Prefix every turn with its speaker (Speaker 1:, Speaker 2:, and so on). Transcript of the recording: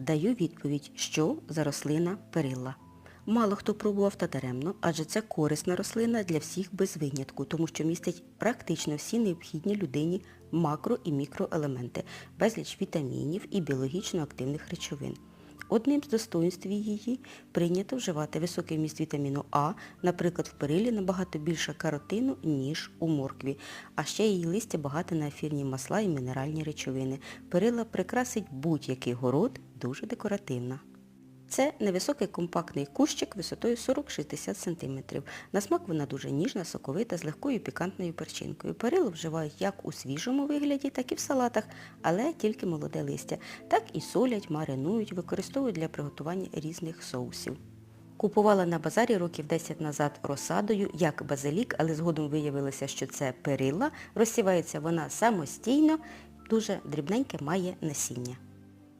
Speaker 1: Даю відповідь, що за рослина перилла. Мало хто пробував та даремно, адже це корисна рослина для всіх без винятку, тому що містить практично всі необхідні людині макро- і мікроелементи, безліч вітамінів і біологічно активних речовин. Одним з достоїнств її прийнято вживати високий вміст вітаміну А, наприклад, в перилі набагато більше каротину, ніж у моркві. А ще її листя багато на ефірні масла і мінеральні речовини. Перила прикрасить будь-який город, дуже декоративна. Це невисокий компактний кущик висотою 40-60 см. На смак вона дуже ніжна, соковита, з легкою пікантною перчинкою. Перило вживають як у свіжому вигляді, так і в салатах, але тільки молоде листя. Так і солять, маринують, використовують для приготування різних соусів. Купувала на базарі років 10 назад розсадою, як базилік, але згодом виявилося, що це перила. Розсівається вона самостійно, дуже дрібненьке має насіння.